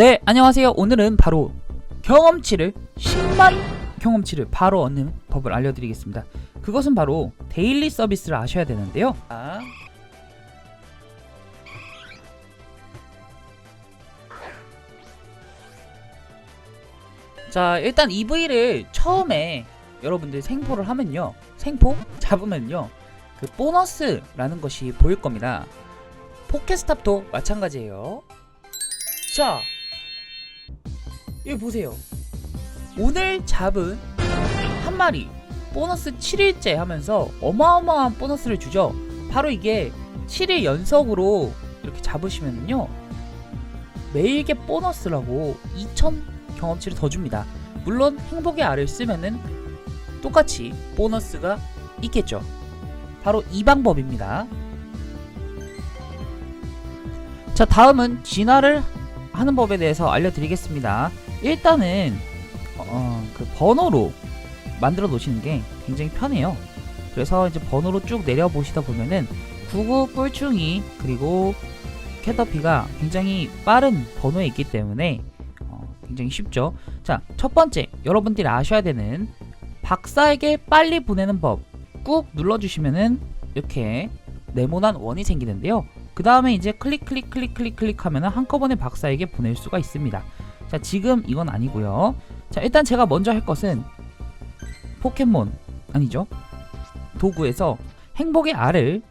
네, 안녕하세요. 오늘은 바로 경험치를 10만 경험치를 바로 얻는 법을 알려드리겠습니다. 그것은 바로 데일리 서비스를 아셔야 되는데요. 아, 자, 일단 EV를 처음에 여러분들 생포를 하면요. 생포 잡으면요. 그 보너스라는 것이 보일 겁니다. 포켓스탑도 마찬가지예요. 자, 여기 보세요. 오늘 잡은 한 마리 보너스 7일째 하면서 어마어마한 보너스를 주죠. 바로 이게 7일 연속으로 이렇게 잡으시면요. 매일게 보너스라고 2000 경험치를 더 줍니다. 물론 행복의 알을 쓰면은 똑같이 보너스가 있겠죠. 바로 이 방법입니다. 자, 다음은 진화를 하는 법에 대해서 알려드리겠습니다. 일단은 어, 그 번호로 만들어 놓으시는 게 굉장히 편해요. 그래서 이제 번호로 쭉 내려 보시다 보면은 구구 뿔충이 그리고 캐터피가 굉장히 빠른 번호에 있기 때문에 어, 굉장히 쉽죠. 자, 첫 번째 여러분들이 아셔야 되는 박사에게 빨리 보내는 법 꾹 눌러주시면은 이렇게 네모난 원이 생기는데요. 그 다음에 이제 클릭 클릭 클릭 클릭 클릭 하면 한꺼번에 박사에게 보낼 수가 있습니다. 자 지금 이건 아니고요. 자 일단 제가 먼저 할 것은 포켓몬 아니죠? 도구에서 행복의 알을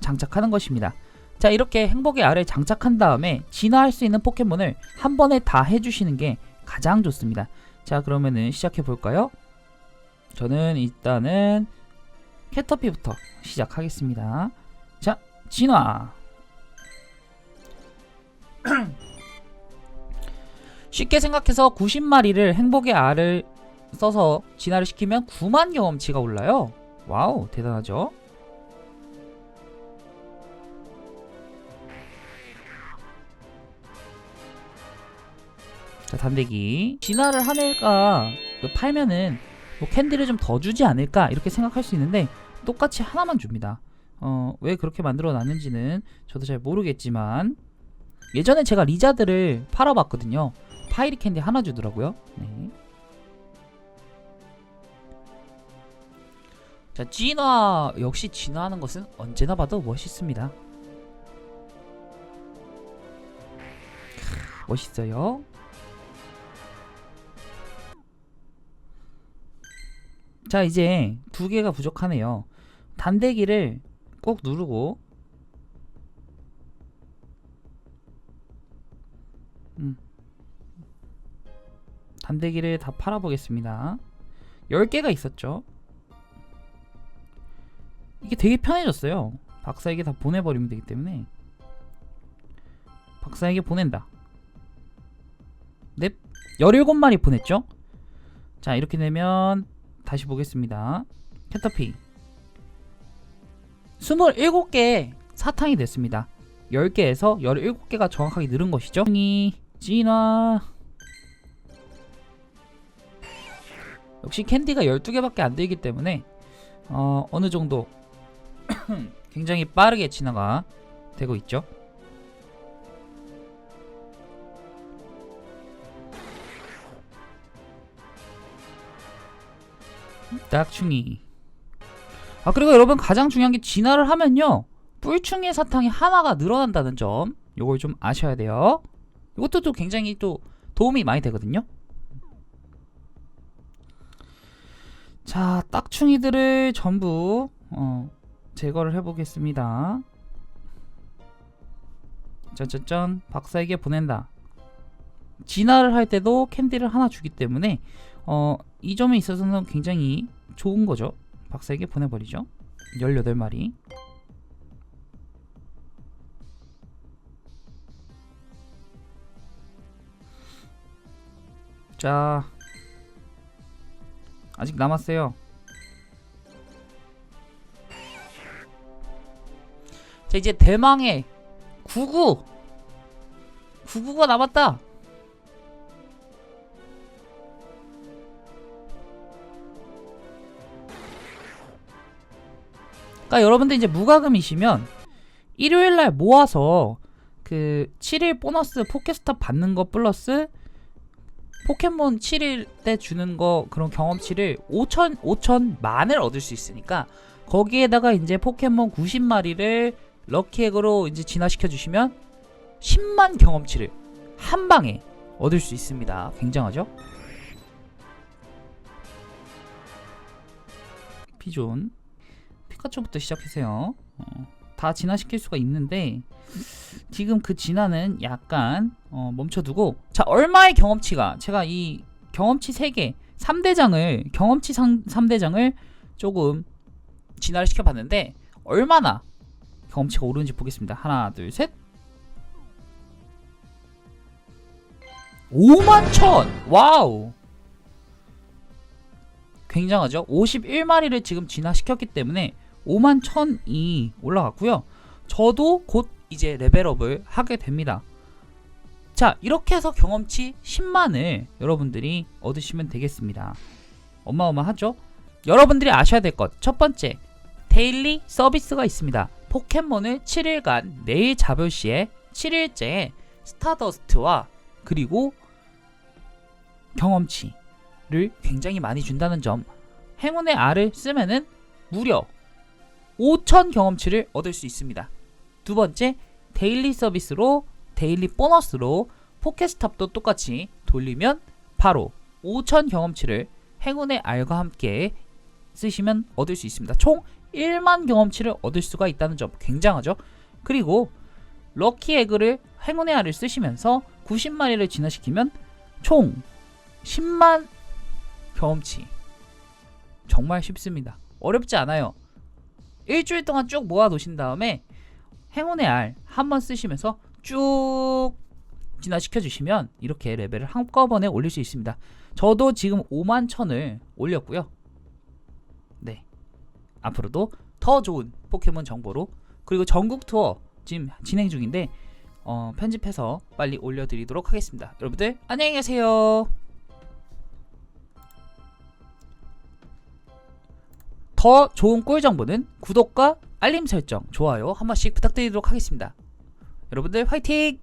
장착하는 것입니다. 자 이렇게 행복의 알을 장착한 다음에 진화할 수 있는 포켓몬을 한 번에 다 해주시는 게 가장 좋습니다. 자 그러면은 시작해 볼까요? 저는 일단은 캐터피부터 시작하겠습니다. 자 진화 쉽게 생각해서 90마리를 행복의 알을 써서 진화를 시키면 9만 경험치가 올라요. 와우, 대단하죠? 자, 단대기. 진화를 한 애가 그 팔면은 뭐 캔디를 좀 더 주지 않을까 이렇게 생각할 수 있는데 똑같이 하나만 줍니다. 어, 왜 그렇게 만들어 놨는지는 저도 잘 모르겠지만 예전에 제가 리자드를 팔아봤거든요. 파이리 캔디 하나 주더라고요. 네. 자, 진화 역시 진화하는 것은 언제나 봐도 멋있습니다. 크, 멋있어요. 자, 이제 두 개가 부족하네요. 단대기를 꼭 누르고 단대기를 다 팔아보겠습니다. 10개가 있었죠. 이게 되게 편해졌어요. 박사에게 다 보내버리면 되기 때문에 박사에게 보낸다. 넵. 17마리 보냈죠? 자, 이렇게 되면 다시 보겠습니다. 캐터피 27개 사탕이 됐습니다. 10개에서 17개가 정확하게 늘은 것이죠. 이 진화 역시 캔디가 12개밖에 안 되기 때문에 어, 어느 정도 굉장히 빠르게 진화가 되고 있죠. 딱충이. 아 그리고 여러분 가장 중요한 게 진화를 하면요 뿔충의 사탕이 하나가 늘어난다는 점 요걸 좀 아셔야 돼요. 이것도 또 굉장히 또 도움이 많이 되거든요. 자, 딱충이들을 전부 어, 제거를 해보겠습니다. 짠짠짠 박사에게 보낸다. 진화를 할 때도 캔디를 하나 주기 때문에 어, 이 점에 있어서는 굉장히 좋은 거죠. 박사에게 보내버리죠. 18마리. 자, 아직 남았어요. 자 이제 대망의 99 99가 남았다. 그러니까 여러분들 이제 무과금이시면 일요일 날 모아서 그그 7일 보너스 포켓스탑 받는 거 플러스 포켓몬 7일 때 주는 거 그런 경험치를 5천 5천 만을 얻을 수 있으니까 거기에다가 이제 포켓몬 90마리를 럭키액으로 이제 진화시켜 주시면 10만 경험치를 한 방에 얻을 수 있습니다. 굉장하죠? 피존 피카츄부터 시작해세요. 어, 다 진화시킬 수가 있는데 지금 그 진화는 약간 어, 멈춰두고 자 얼마의 경험치가 제가 이 경험치 3개 3대장을 경험치 3, 3대장을 조금 진화를 시켜봤는데 얼마나 경험치가 오르는지 보겠습니다. 하나 둘셋 5만 천! 와우! 굉장하죠? 51마리를 지금 진화시켰기 때문에 5만 천이 올라갔고요. 저도 곧 이제 레벨업을 하게 됩니다. 자, 이렇게 해서 경험치 10만을 여러분들이 얻으시면 되겠습니다. 어마어마하죠? 여러분들이 아셔야 될 것. 첫 번째, 데일리 서비스가 있습니다. 포켓몬을 7일간 내일 잡을 시에 7일째에 스타더스트와 그리고 경험치를 굉장히 많이 준다는 점. 행운의 알을 쓰면은 무려 5,000 경험치를 얻을 수 있습니다. 두 번째, 데일리 서비스로 데일리 보너스로 포켓스탑도 똑같이 돌리면 바로 5,000 경험치를 행운의 알과 함께 쓰시면 얻을 수 있습니다. 총 1만 경험치를 얻을 수가 있다는 점 굉장하죠. 그리고 럭키 에그를 행운의 알을 쓰시면서 90마리를 진화시키면 총 10만 경험치. 정말 쉽습니다. 어렵지 않아요. 일주일 동안 쭉 모아 놓으신 다음에 행운의 알 한 번 쓰시면서 쭉 진화시켜 주시면 이렇게 레벨을 한꺼번에 올릴 수 있습니다. 저도 지금 5만 천을 올렸고요. 네. 앞으로도 더 좋은 포켓몬 정보로 그리고 전국 투어 지금 진행 중인데 어, 편집해서 빨리 올려드리도록 하겠습니다. 여러분들 안녕히 계세요. 더 좋은 꿀 정보는 구독과 알림 설정, 좋아요 한 번씩 부탁드리도록 하겠습니다. 여러분들 화이팅!